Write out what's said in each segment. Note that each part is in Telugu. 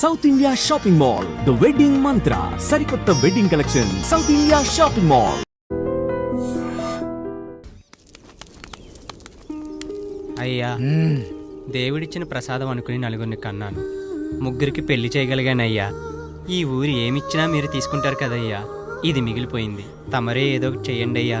South India shopping mall the wedding Mantra సరికొత్త wedding collection South India shopping mall అయ్యా దేవుడిచ్చిన ప్రసాదం అనుకుని నలుగురిని కన్నాను. ముగ్గురికి పెళ్ళి చేయగలిగానయ్యా. ఈ ఊరు ఏమిచ్చినా మీరు తీసుకుంటారు కదయ్యా. ఇది మిగిలిపోయింది. తమరే ఏదో ఒకటి చెయ్యండి అయ్యా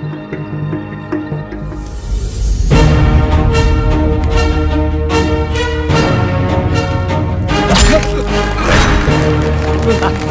是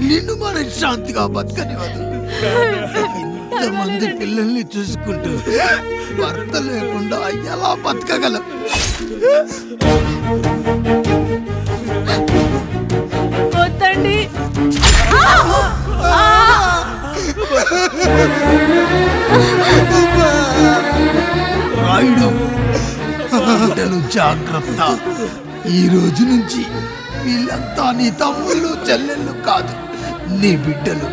నిన్ను మనశ్శాంతిగా బతకనివ్వదు. ఇంతమంది పిల్లల్ని చూసుకుంటూ భర్త లేకుండా ఎలా బతకగలం? వద్దండి. రాయుడు జాగ్రత్త. ఈ రోజు నుంచి వీళ్ళంతా నీ తమ్ముళ్ళు చెల్లెళ్ళు కాదు నీ బిడ్డలు.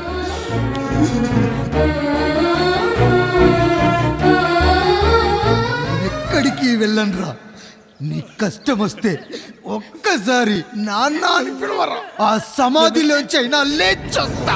ఎక్కడికి వెళ్ళండ్రా నీ కష్టం వస్తే ఒక్కసారి నాన్న అని పిలవరా? ఆ సమాధిలోంచి అయినా లేచొస్తా.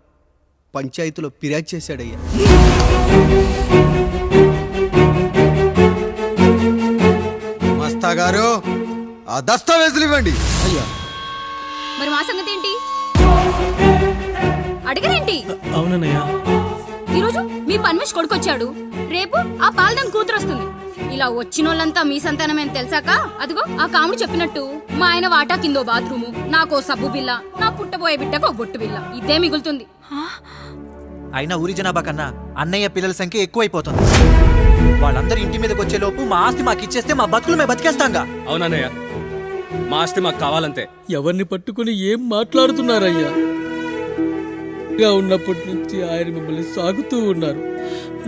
పంచాయతీలో ఫిర్యాదు చేశాడయ్యా. మస్తా గారు ఆ దస్తావేజులు ఇవ్వండి. అయ్యా. మరి మా సంగతి ఏంటి అడగరేంటి అవునన్నయ్య. ఈరోజు మీ పన్మేష్ కొడుకొచ్చాడు. రేపు ఆ పాలదం కూతురు వస్తుంది ఇలా వచ్చినోళ్ళంతా మీ సంతానమని తెలిసాక? అదిగో ఆ కాముడు చెప్పినట్టు మా ఆయన వాటా కిందో బాత్రూము నాకో సబ్బు బిల్ల నా పుట్టబోయే బిడ్డకు ఒక బొట్టు బిల్ల ఇదే మిగులుతుంది. అయినా ఊరి జనాభా కన్నా అన్నయ్య పిల్లల సంఖ్య ఎక్కువైపోతుంది. వాళ్ళందరూ ఇంటి మీదకి వచ్చే లోపు మా ఆస్తి మాకు ఇచ్చేస్తే మా బతుకులు మేము బతికేస్తాంగా. అవునన్నయ్య మా ఆస్తి మాకు కావాలంతే. ఎవరిని పట్టుకుని ఏం మాట్లాడుతున్నారయ్యా? గా ఉన్నప్పటి నుంచి ఆయన మిమ్మల్ని సాగుతూ ఉన్నారు.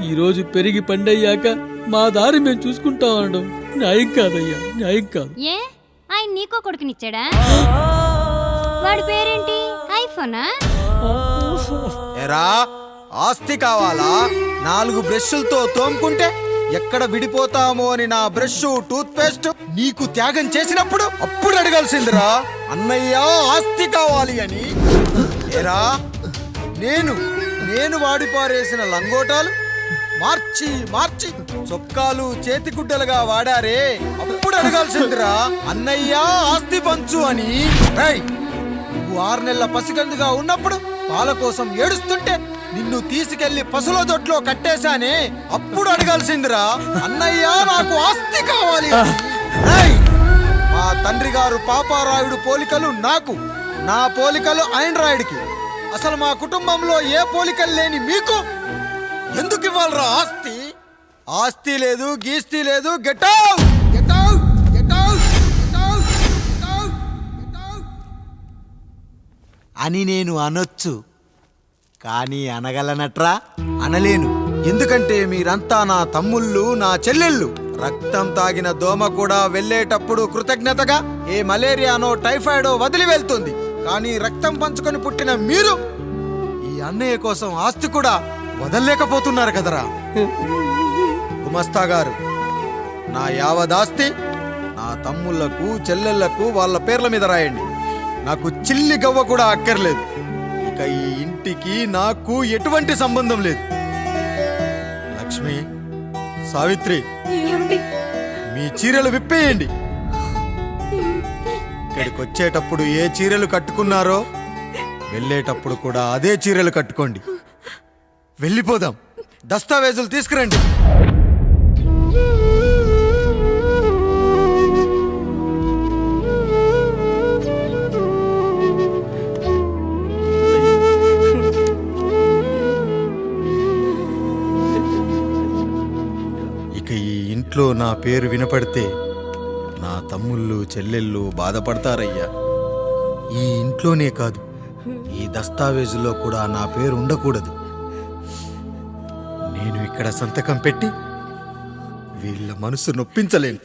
ఈరోజు పెరిగి పండయ్యాక మా దారి మేము చూసుకుంటాం అనడం న్యాయం కాదయ్యా న్యాయం కాదు. ఏ? ఆయన నీకో కొడుకునిచ్చాడా? వాడి పేరేంటి? ఐఫోనా? ఎరా ఆస్తి కావాలా? నాలుగు బ్రష్లతో తోముకుంటే ఎక్కడ విడిపోతామో అని నా బ్రష్ టూత్ పేస్ట్ నీకు త్యాగం చేసినప్పుడు అప్పుడు అడగాల్సిందిరా. అన్నయ్య ఆస్తి కావాలి అని. ఎరా నేను నేను వాడిపారేసిన లంగోటాలు మార్చి మార్చి చొక్కాలు చేతిగుడ్డలుగా వాడారే. అప్పుడు అడగాల్సిందిరా. అన్నయ్య ఆస్తి పంచు అని. నువ్వు ఆరు నెలల పసిగందుగా ఉన్నప్పుడు పాల కోసం ఏడుస్తుంటే నిన్ను తీసుకెళ్ళి పసుల దొట్లో కట్టేశానే? అప్పుడు అడగాల్సిందిరా. అన్నయ్య నాకు ఆస్తి కావాలి. మా తండ్రి గారు పాపారాయుడు పోలికలు నాకు నా పోలికలు ఆండ్రాయిడ్కి అసలు మా కుటుంబంలో ఏ పోలికలు లేని మీకు? ఎందుకు ఇవ్వాలరా ఆస్తి? ఆస్తి లేదు గీస్తి లేదు గెట్ అవుట్ గెట్ అవుట్ అని నేను అనొచ్చు. కానీ అనగలనట్రా? అనలేను. ఎందుకంటే మీరంతా నా తమ్ముళ్ళు నా చెల్లెళ్ళు. రక్తం తాగిన దోమ కూడా వెళ్ళేటప్పుడు కృతజ్ఞతగా ఏ మలేరియానో టైఫాయిడో వదిలి వెళ్తుంది. కానీ రక్తం పంచుకొని పుట్టిన మీరు ఈ అన్నయ్య కోసం ఆస్తి కూడా వదలలేకపోతున్నారు కదరా? గుమస్తా గారు నా యావదాస్తి నా తమ్ముళ్ళకు చెల్లెళ్ళకు వాళ్ళ పేర్ల మీద రాయండి. నాకు చిల్లి గవ్వ కూడా అక్కర్లేదు. ఇక ఈ ఇంటికి నాకు ఎటువంటి సంబంధం లేదు. లక్ష్మి సావిత్రి మీ చీరలు విప్పేయండి. ఇక్కడికి వచ్చేటప్పుడు ఏ చీరలు కట్టుకున్నారో వెళ్ళేటప్పుడు కూడా అదే చీరలు కట్టుకోండి. వెళ్ళిపోదాం. దస్తావేజులు తీసుకురండి. ఇంట్లో నా పేరు వినపడితే నా తమ్ముళ్ళు చెల్లెళ్ళు బాధపడతారయ్యా. ఈ ఇంట్లోనే కాదు ఈ దస్తావేజులో కూడా నా పేరు ఉండకూడదు. నేను ఇక్కడ సంతకం పెట్టి వీళ్ళ మనసు నొప్పించలేను.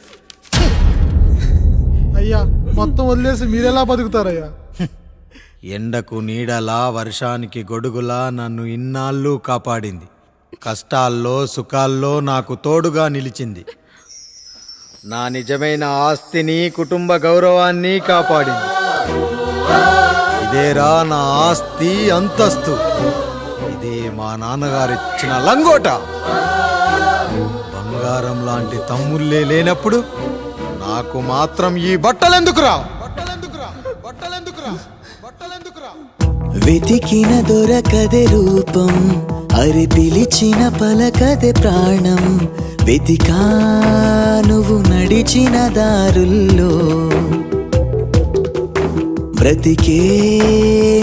అయ్యా మొత్తం వదిలేసి మీరెలా బతుకుతారయ్యా? ఎండకు నీడలా వర్షానికి గొడుగులా నన్ను ఇన్నాళ్ళు కాపాడింది. కష్టాల్లో సుఖాల్లో నాకు తోడుగా నిలిచింది. నా నిజమైన ఆస్తిని కుటుంబ గౌరవాన్ని కాపాడింది. ఇదేరా నా ఆస్తి అంతస్తు. ఇదే మా నాన్నగారిచ్చిన లంగోట. బంగారం లాంటి తమ్ముళ్ళే లేనప్పుడు నాకు మాత్రం ఈ బట్టలెందుకురా? బట్టలెందుకురా? బట్టలెందుకురా? బట్టలెందుకురా? వెతికిన దొరకదే రూపం అరి పిలిచిన పలకదే ప్రాణం వెతికా నువ్వు నడిచిన దారుల్లో బ్రతికే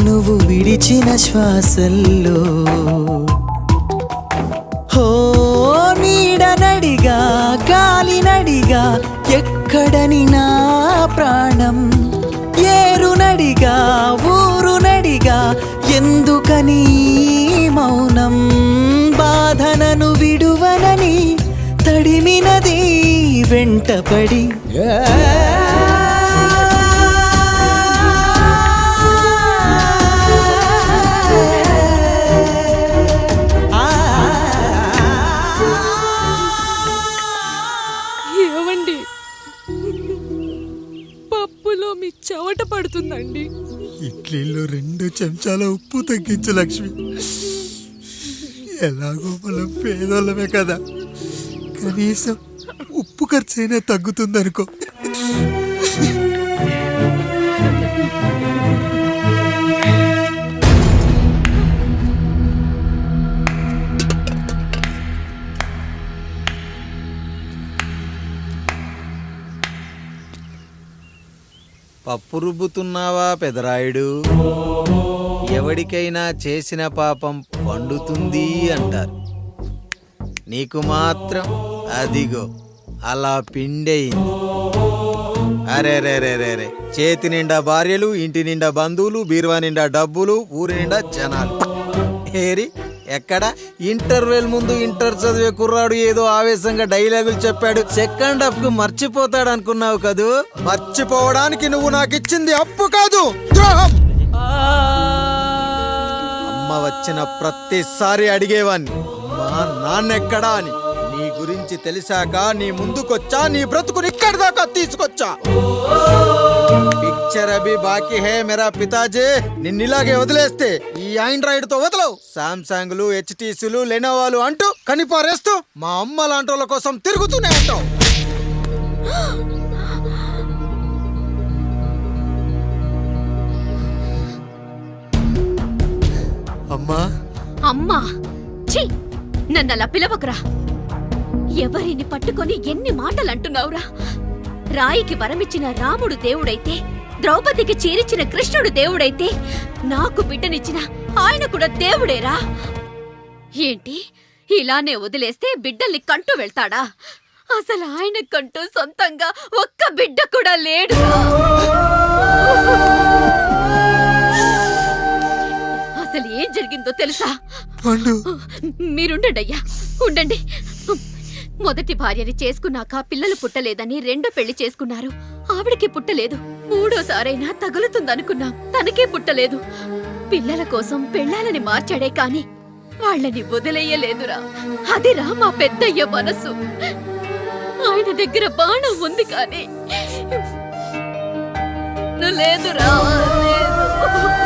నువ్వు విడిచిన శ్వాసల్లో. హో నీడనడిగా గాలినడిగా ఎక్కడని నా ప్రాణం? ఏరునడిగా ఊరునడిగా నడిగా ఎందుకని మౌనం? బాధనను విడు తడిమినది వెంటపడి ఏమండి పప్పులో మీ చెవట పడుతుందండి. ఇడ్లీలో రెండు చెంచాల ఉప్పు తగ్గించు లక్ష్మి. ఎలాగో మనం పేదోళ్ళమే కదా. కనీసం ఉప్పు ఖర్చు అయినా తగ్గుతుందనుకో. పప్పు రుబ్బుతున్నావా పెదరాయుడు? ఎవడికైనా చేసిన పాపం పండుతుంది అంటారు. నీకు మాత్రం అదిగో అలా పిండయింది. అరే రే రే రే రే. చేతి నిండా భార్యలు ఇంటి నిండా బంధువులు బీరువా నిండా డబ్బులు ఊరి నిండా జనాలు. ఏరి ఎక్కడ? ఇంటర్వెల్ ముందు ఇంటర్ చదివే కుర్రాడు ఏదో ఆవేశంగా డైలాగులు చెప్పాడు. సెకండ్ హాఫ్కు మర్చిపోతాడు అనుకున్నావు కదూ? మర్చిపోవడానికి నువ్వు నాకు ఇచ్చింది అప్పు కాదు ద్రోహం! అమ్మ వచ్చిన ప్రతిసారి అడిగేవాన్ని నాన్నెక్కడా అని. నీ గురించి తెలిసాక నీ ముందుకొచ్చా నీ బ్రతుకుని ఇక్కడి దాకా తీసుకొచ్చా? పిక్చర్ అభి బాకీ హే మేరా పితాజీ నిన్నిలాగే వదిలేస్తే ఈ ఆండ్రాయిడ్తో వదలవు సామ్సంగ్లు హెచ్టీసీలు లెనోవాలు అంటూ కనిపారేస్తూ మా అమ్మ లాంటి వాళ్ళ కోసం తిరుగుతూనే ఉంటావు. అమ్మా? అమ్మా? ఛీ! నన్ను అలా పిలవకురా. ఎవరిని పట్టుకొని ఎన్ని మాటలు అంటున్నావురా రాయికి వరమిచ్చిన రాముడు దేవుడైతే ద్రౌపదికి చీరిచిన కృష్ణుడు దేవుడైతే నాకు బిడ్డనిచ్చిన ఆయన కూడా దేవుడేరా? ఏంటి? ఇలానే వదిలేస్తే బిడ్డల్ని కంటూ వెళ్తాడా? అసలు ఆయన కంటూ సొంతంగా ఒక్క బిడ్డ కూడా లేడు అసలు ఏం జరిగిందో తెలుసా? పండు. మీరుండండి అయ్యా ఉండండి. మొదటి భార్యని చేసుకున్నాక పిల్లలు పుట్టలేదని రెండో పెళ్ళి చేసుకున్నారు. ఆవిడకి పుట్టలేదు. మూడోసారైనా తగులుతుందనుకున్నాం. తనకే పుట్టలేదు. పిల్లల కోసం పెళ్ళాలని మార్చాడే కాని వాళ్ళని వదిలేయలేదురా. అదిరా మా పెద్దయ్య మనసు. ఆయన దగ్గర బాణం ఉంది కానీ. లేదురా లేదు.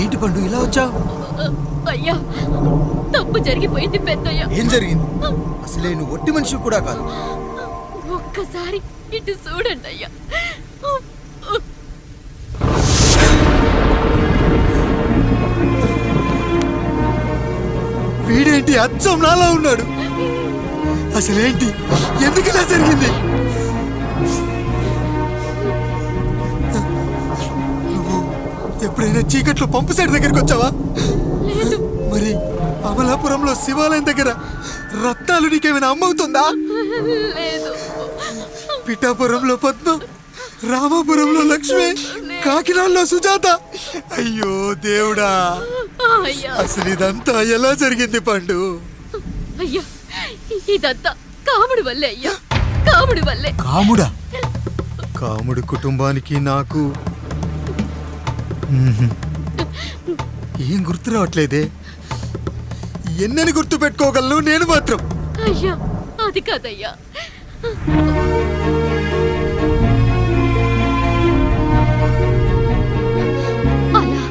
ఏంటి పండు ఇలా వచ్చావు? అయ్యా తప్పు జరిగిపోయింది పెద్దయ్య. ఏం జరిగింది? అసలే నువ్వు ఒట్టి మనిషి కూడా కాదు. ఒక్కసారి ఇటు చూడండి అయ్యా. వీడేంటి అచ్చం నాలా ఉన్నాడు? అసలేంటి? ఎందుకు ఇలా జరిగింది? ఎప్పుడైనా చీకట్లో పంపు సైడ్ దగ్గరికి వచ్చావా? మరి అమలాపురంలో శివాలయం దగ్గర రత్నాలు నీకేమైనా అమ్మవుతుందా పిఠాపురంలో పద్మ రామాపురంలో లక్ష్మి కాకినాడలో సుజాత. అయ్యో దేవుడా. అయ్యా. అసలు ఇదంతా ఎలా జరిగింది పండు? అయ్యా ఇదంతా కాముడి వల్లే అయ్యా. కాముడి వల్లే. కాముడా? కాముడు కుటుంబానికి నాకు. ఏం గుర్తు రావట్లేదే? ఎన్నని గుర్తు పెట్టుకోగలను నేను మాత్రం. అయ్యా అది కాదయ్యా. అలా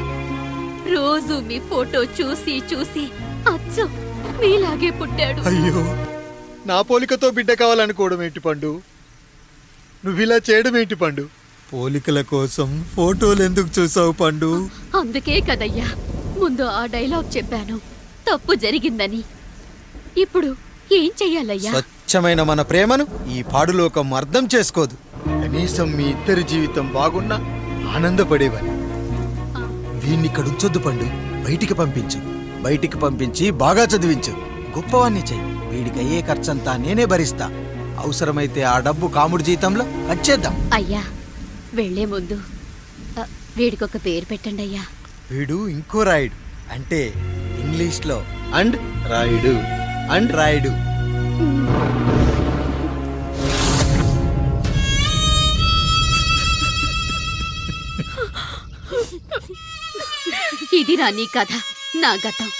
రోజు మీ ఫోటో చూసి చూసి అచ్చం మీలాగే పుట్టాడు. అయ్యో నా పోలికతో బిడ్డ కావాలనుకోవడం ఏంటి పండు? నువ్వు ఇలా చేయడం ఏంటి పండు? పోలికల కోసం ఫోటోలు ఎందుకు చూసావు పండు? అందుకే కదయ్యా ముందు ఆ డైలాగ్ చెప్పాను. తప్పు జరిగిందని. ఇప్పుడు ఏం చెయ్యాలయ్యా? స్వచ్ఛమైన మన ప్రేమను ఈ పాడులోకం అర్థం చేసుకోదు. కనీసం మీ ఇద్దరి జీవితం బాగున్నా ఆనందపడేవాని వీణ్ణి ఇక్కడ ఉంచొద్దు పండు బయటికి పంపించు. బయటికి పంపించి బాగా చదివించు. గొప్పవాణ్ణి చెయ్యి. వీడికి అయ్యే ఖర్చంతా నేనే భరిస్తా. అవసరమైతే ఆ డబ్బు కాముడి జీతంలో కట్ చేద్దాం. అయ్యా వెళ్ళే ముందు ఆ, వీడికొక పేరు పెట్టండి అయ్యా. వీడు ఇంకో రాయుడు. అంటే ఇంగ్లీష్లో అండ్ రాయుడు. అండ్ రాయుడు. ఇది రా నీ కథ నా గతం.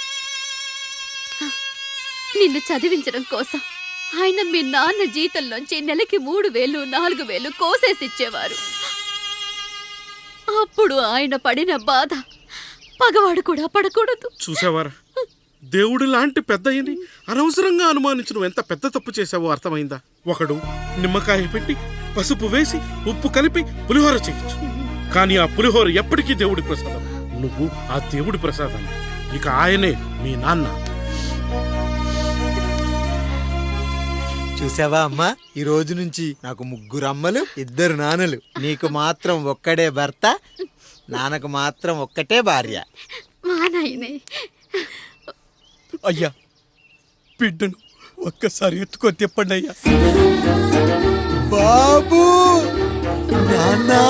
నిన్ను చదివించడం కోసం ఆయన మీ నాన్న జీతంలోంచి నెలకి మూడు వేలు నాలుగు వేలు కోసేసిచ్చేవారు. అప్పుడు ఆయన పడిన బాధ. పగవాడు కూడా పడకూడదు. చూసావారా? దేవుడు లాంటి పెద్దయ్యని అనవసరంగా అనుమానించడం ఎంత పెద్ద తప్పు చేశావో అర్థమైందా? ఒకడు నిమ్మకాయ పెట్టి పసుపు వేసి ఉప్పు కలిపి పులిహోర చేయొచ్చు. కానీ ఆ పులిహోర ఎప్పటికీ దేవుడి ప్రసాదం. నువ్వు ఆ దేవుడి ప్రసాదం. ఇక ఆయనే మీ నాన్న. చూసావా అమ్మా? ఈ రోజు నుంచి నాకు ముగ్గురు అమ్మలు ఇద్దరు నాన్నలు. నీకు మాత్రం ఒక్కడే భర్త నాన్నకు మాత్రం ఒక్కటే భార్య. మా నాయనే. అయ్యా బిడ్డను ఒక్కసారి ఎత్తుకో తిప్పండి అయ్యా. బాబు! నాన్నా!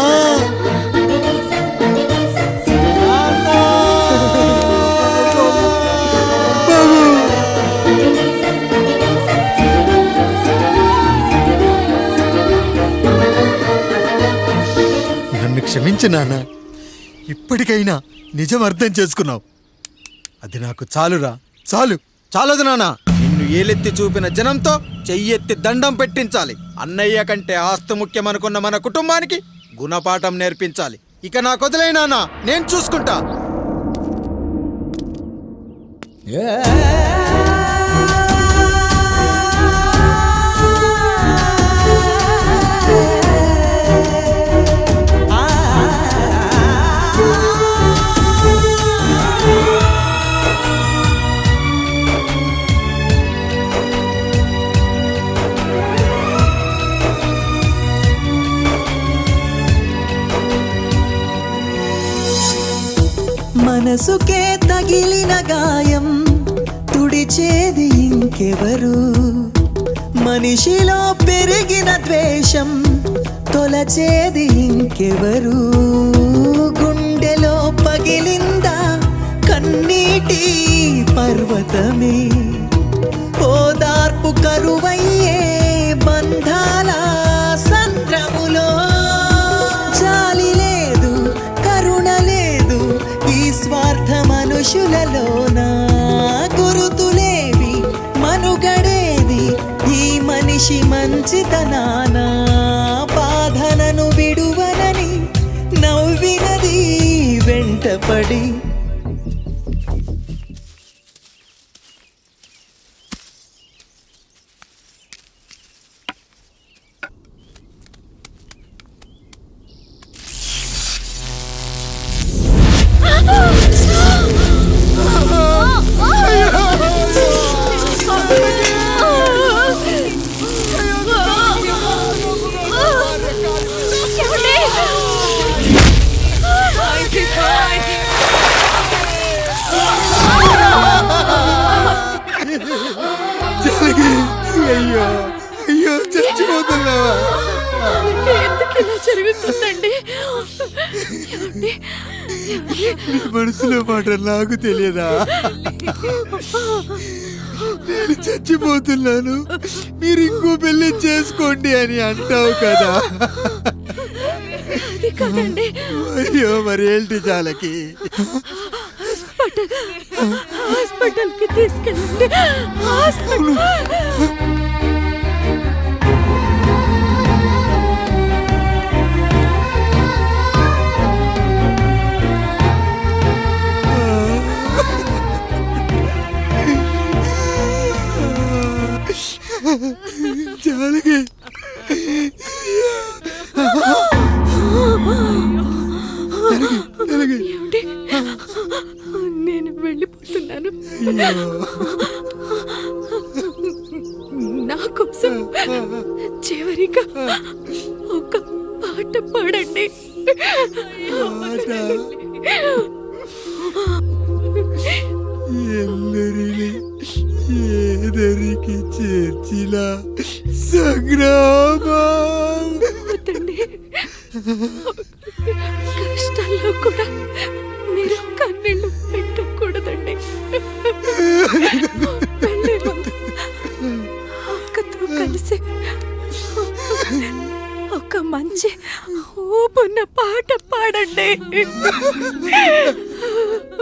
క్షమించు నాన్న. ఇప్పటికైనా నిజం అర్థం చేసుకున్నావు. అది నాకు చాలురా. చాలు. చాలదు నాన్న. నిన్ను ఏలెత్తి చూపిన జనంతో చెయ్యెత్తి దండం పెట్టించాలి. అన్నయ్య కంటే ఆస్తి ముఖ్యమనుకున్న మన కుటుంబానికి గుణపాఠం నేర్పించాలి. ఇక నా కొదిలే నాన్న. నేను చూసుకుంటా. మనసుకే తగిలిన గాయం. తుడిచేది ఇంకెవరు? మనిషిలో పెరిగిన ద్వేషం తొలచేది ఇంకెవరు? గుండెలో పగిలిందా కన్నీటి పర్వతమే? ఓదార్పు కరువయ్యే బంధాలా మనుషులలోన గురుతులేవి మనుగడేది ఈ మనిషి మంచితనాన. బాధలను విడువనని నవ్వినది వెంటపడి నేను చచ్చిపోతున్నాను. మీరు ఇంకో పెళ్ళి చేసుకోండి అని అంటావు కదా. అది కాదండి. అయ్యో మరి ఏంటి జాలకి హాస్పిటల్కి తీసుకెళ్ళండి. హాస్పిటల్ వెళ్ళిపోతున్నాను నా కోసం చివరిగా ఒక పాట పాడండి ಎಲ್ಲರಿಲಿ ఏదరికి చేర్చిన సంగ్రామ